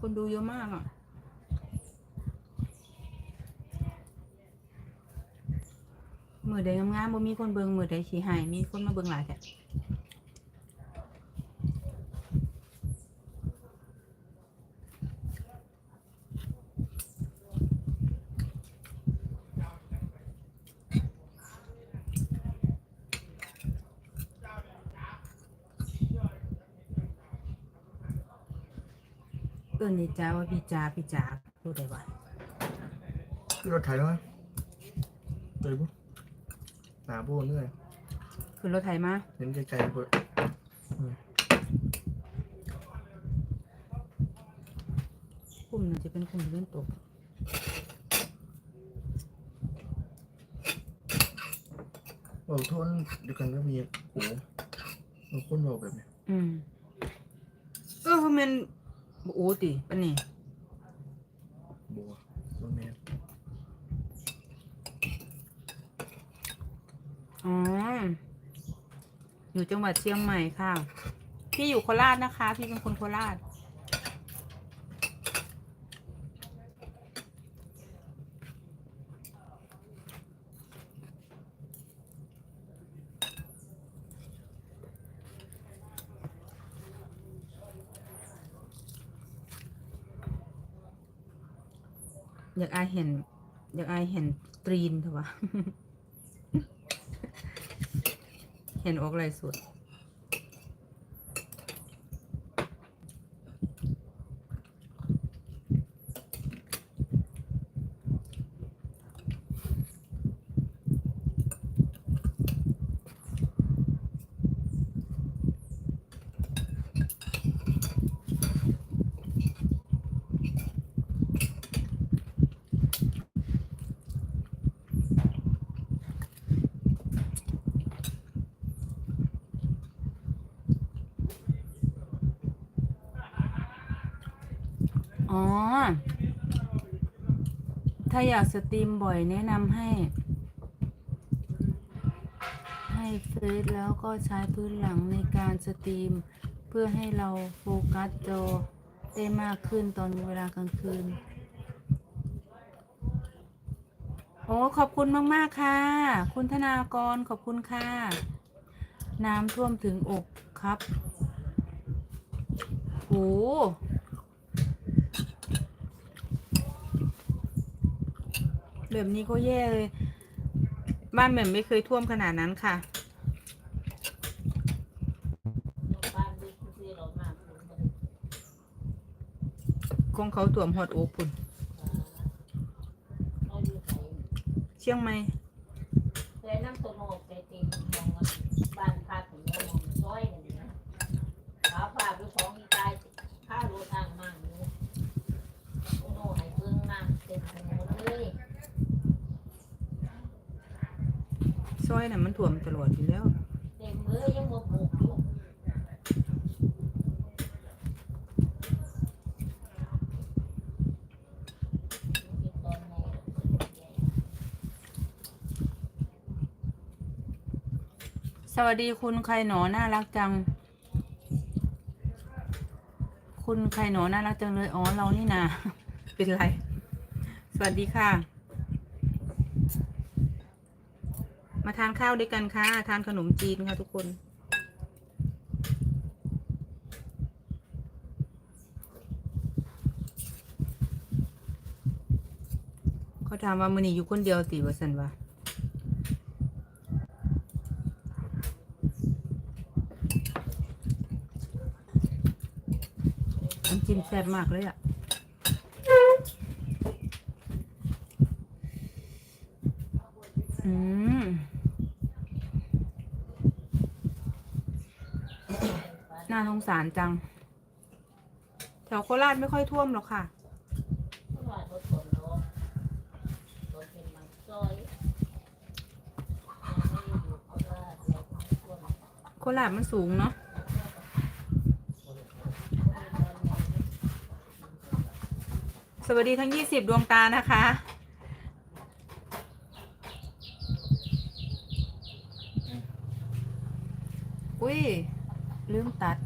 คนดูเยอะมากอะ มือใดงามๆบ่มีคนเบิงมือใดขี้หาย มีคนมาเบิงหลายแท้ อิ้นนี่จ้าว่าพี่จ้าพี่จ้าพูดได้บ่ขึ้นรถไถแล้วมั้ยเลยปุ๊หนาพูดเนื่อยคือรถไถมาเห็นไกลๆเพื่อคุมน่าจะเป็นคุมเล่นตกบอกโทษเดียวกันก็มีโอ้บางคนบอกแบบนี้อืมเออเพราะมัน บ่โอ้ติปานนี้บัวตัวแม่อ๋ออยู่จังหวัดเชียงใหม่ค่ะ พี่อยู่โคราชนะคะ พี่เป็นคนโคราช อยากอายเห็น อยากอายเห็นตรีนเถอะวะ เห็นออกไรสุด อ๋อ ถ้าอยากสตรีมบ่อยแนะนำให้ ให้เฟซแล้วก็ใช้พื้นหลังในการสตรีม เพื่อให้เราโฟกัสจอได้มากขึ้นตอนเวลากลางคืน โอ้ขอบคุณมาก ๆ ค่ะ คุณธนากรขอบคุณค่ะ น้ำท่วมถึงอกครับโห แบบนี้ก็แย่เลย บ้านแหม่มไม่เคยท่วมขนาดนั้นค่ะ คงเขาถ่วมหอดโอกปุ่น เชียงใหม่เลยน้ำตัวโมกไปตีมองบ้านพักของมองซ้อยกันนะขาฝากด้วยของอีตายข้าโรทางมั่งอยู่โอ้โหให้เพิ่งน้ำเต็มถนนเลย ซ อยน่ะมันถ่วมตลอดอยู่แล้วเต็มเลยยังบ่ปลูกอยู่สวัสดีคุณใครหนอน่ารักจัง คุณใครหนอน่ารักจังเลย อ๋อ เรานี่นา เป็นไร สวัสดีค่ะ มาทานข้าวด้วยกันค่ะ ทานขนมจีนค่ะทุกคน เขาถามว่ามือนี้อยู่คนเดียวติวะสันวะน้ำจิ้มแซ่บมากเลยอะอืม น่าสงสารจัง แถวโคราชไม่ค่อยท่วมหรอกค่ะโคราชมันสูงเนาะสวัสดีทั้งยี่สิบดวงตานะคะ อุ้ย ลืมตัด